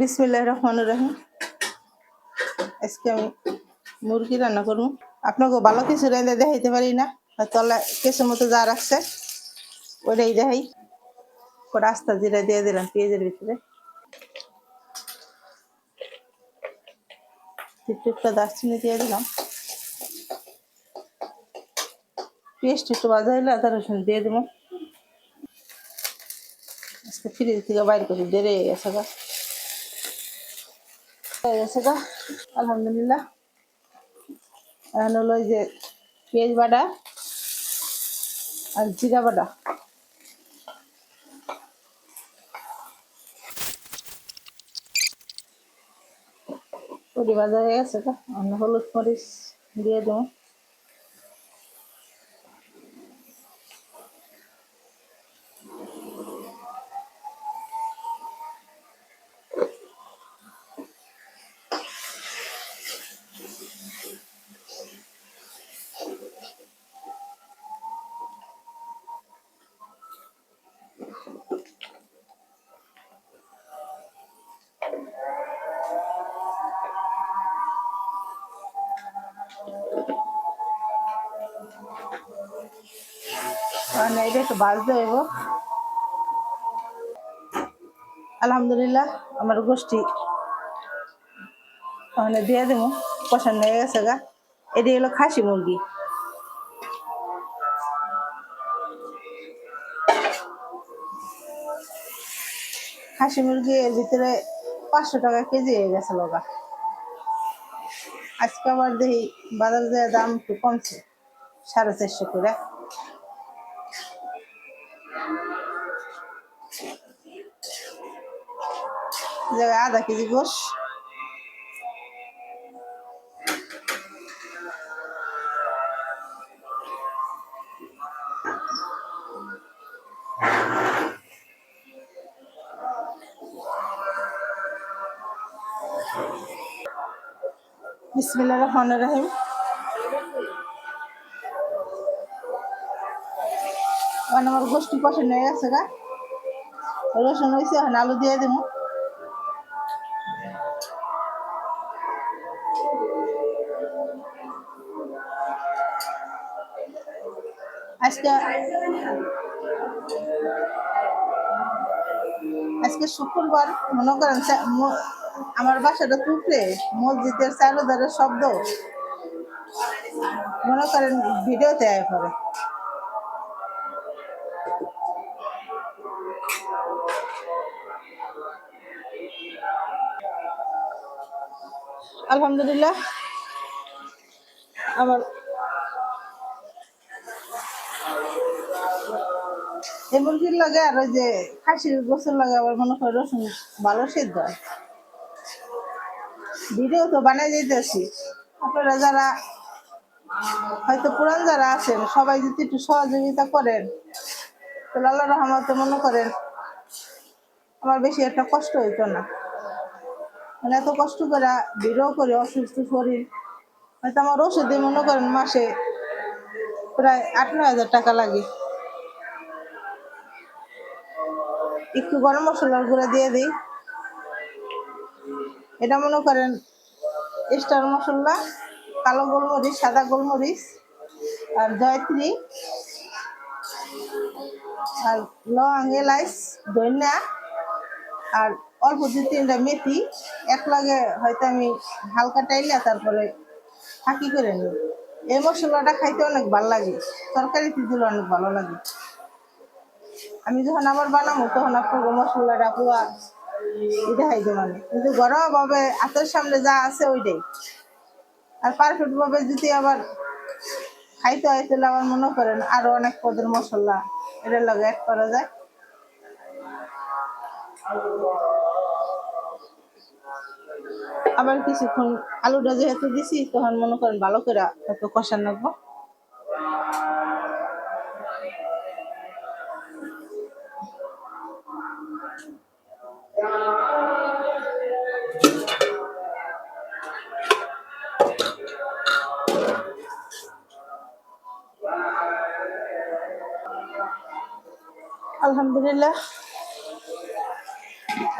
বিসমিল্লাহ রহমান রহিম। আজকে আমি মুরগি রান্না করব। আপনাকে ভালো কিছু রাইলে দেখাইতে পারি না আর তলা কেসের মতো যা রাখছে, ওইটাই দেখাই। করে আস্তা জিরা দিয়ে দিলাম পেঁয়াজের ভিতরে। একটু দারচিনি দিয়ে দিলাম। পেস্ট একটু বাজা হলে আদা রসুন দিয়ে দেবো। আজকে ফ্রিজ থেকে বাইর করি হয়ে গেছে গা। হয়ে গেছে গা, আলহামদুলিল্লাহ। এখন হলো যে পেঁয়াজ বাটা আর জিরা বাটা। পুরি হয়ে গেছে গা। আমি হলুদ মরিচ দিয়ে দেবো। মানে এটা একটু ভাজতে হইব। আলহামদুলিল্লাহ, আমার গোষ্ঠী মানে দিয়ে দেবো, পছন্দ হয়ে গেছে গা। এটি হলো খাসি মুরগি। খাসি মুরগি এর ভিতরে পাঁচশো টাকা কেজি হয়ে গেছে লগা। আজকে আবার দেখি বাজার দাম একটু কমছে, সাড়ে চারশো করে। জায়গায় আধা কেজি গোশ বিসমিল্লাহ রহমান রহিম মানে আমার গোষ্ঠী পছন্দ হয়ে গেছে গা। রসুন হয়েছে এখন আলু দিয়ে দেবো আজকে আজকে শুক্রবার, মনে করেন আমার বাসাটা টুকরে মসজিদের চারোদারের শব্দ। মনে করেন ভিডিওতে আয় করে আলহামদুলিল্লাহ। আমার এই মুরগির লাগে আর ওই যে খাসির গোসল লাগে আবার মনে করে রসুন ভালো সেদ্ধ। ভিডিও তো বানাই দিতেছি। আপনারা যারা হয়তো পুরান যারা আছেন, সবাই যদি একটু সহযোগিতা করেন, তাহলে আল্লাহ রহমতে মনে করেন, আমার বেশি একটা কষ্ট হইতো না। মানে এত কষ্ট করে ভিডিও করে অসুস্থ শরীর। হয়তো আমার ওষুধে মনে করেন মাসে প্রায় আট নয় হাজার টাকা লাগে। একটু গরম মশলার গুঁড়া দিয়ে দিই। এটা মনে করেন স্টার মশলা, কালো গোলমরিচ, সাদা গোলমরিচ আর জয়ত্রী আর লং এলাইচ, ধনিয়া আর অল্প দু তিনটা মেথি, এক লাগে হয়তো আমি হালকা টাইলা তারপরে ফাঁকি করে নিই। এই মশলাটা খাইতে অনেক ভালো লাগে, তরকারিতে দিলে অনেক ভালো লাগে। আমি যখন আবার বানাবো, তখন আপনার মশলাটা পুরো এটা খাইতে মানে। কিন্তু ঘরোয়া ভাবে হাতের সামনে যা আছে ওইটাই। আর পারফেক্ট ভাবে যদি আবার খাইতে হয়, তাহলে আমার মনে করেন আরও অনেক পদের মশলা এটার লগে অ্যাড করা যায়। আবার কিছুক্ষণ আলুটা যেহেতু দিছি তখন মনে করেন ভালো করে হয়তো কষান রাখব আলহামদুলিল্লাহ।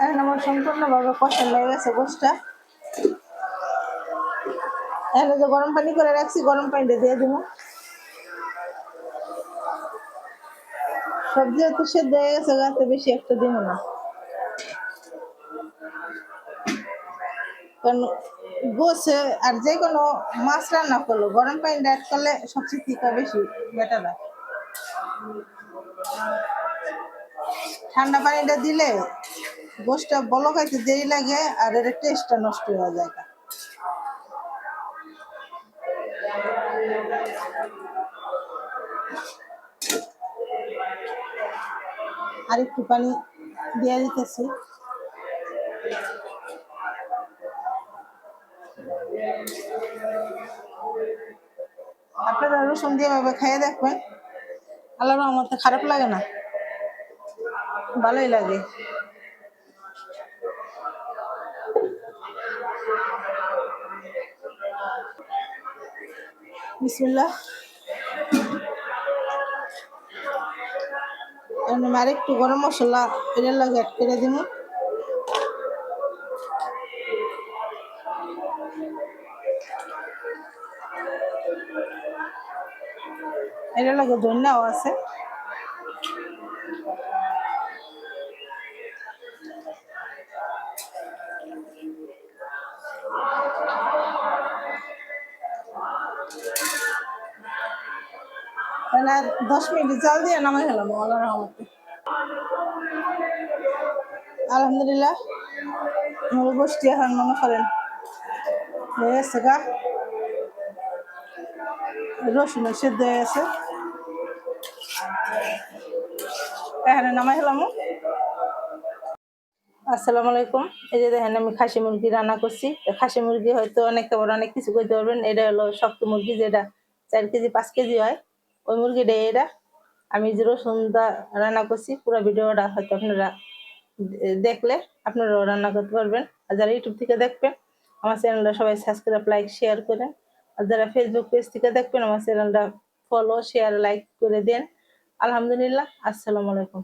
এখন আমার সম্পূর্ণভাবে কষা লেগে গেছে গোষ্ঠটা। এখানে যে গরম পানি করে রাখছি, গরম পানিটা দিয়ে দিব। সবজি তো সেদ্ধ হয়ে গেছে, গাছে বেশি একটা দিব না। কারণ গোছে আর যে কোনো মাছ রান্না করল, গরম পানিটা অ্যাড করলে সবচেয়ে থেকে বেশি বেটার ঠান্ডা পানিটা দিলে গোষ্ঠটা খাইতে দেরি লাগে আর এর টেস্টটা নষ্ট হয়ে যায় আর একটু পানি দিয়ে দিতেছি। আপনারা রসুন দিয়ে ভাবে খাইয়ে দেখবেন। আল্লাহর রহমতে খারাপ লাগে না। ভালোই লাগে। বিসমিল্লাহ। আর একটু গরম মশলা এটার লাগে অ্যাড করে এটার লাগে ধন্যাও আছে। মানে আর দশ মিনিট জাল দিয়ে নামাই গেলাম আল্লাহ রহমতে। আলহামদুলিল্লাহ আমার গোষ্ঠী এখন মনে করেন হয়ে গেছে গা। রসুন সেদ্ধ হয়ে গেছে। এখানে নামাই গেলাম আসসালামু আলাইকুম। এই যে দেখেন, আমি খাসি মুরগি রান্না করছি। খাসি মুরগি হয়তো অনেক অনেক কিছু করতে পারবেন। এটা হলো শক্ত মুরগি, যেটা চার কেজি, পাঁচ কেজি হয়। ওই মুরগিটা এটা আমি যে রসুনটা রান্না করছি, পুরো ভিডিওটা হয়তো আপনারা দেখলে আপনারাও রান্না করতে পারবেন। আর যারা ইউটিউব থেকে দেখবেন, আমার চ্যানেলটা সবাই সাবস্ক্রাইব লাইক শেয়ার করেন। আর যারা ফেসবুক পেজ থেকে দেখবেন, আমার চ্যানেলটা ফলো শেয়ার লাইক করে দেন। আলহামদুলিল্লাহ, আসসালামু আলাইকুম।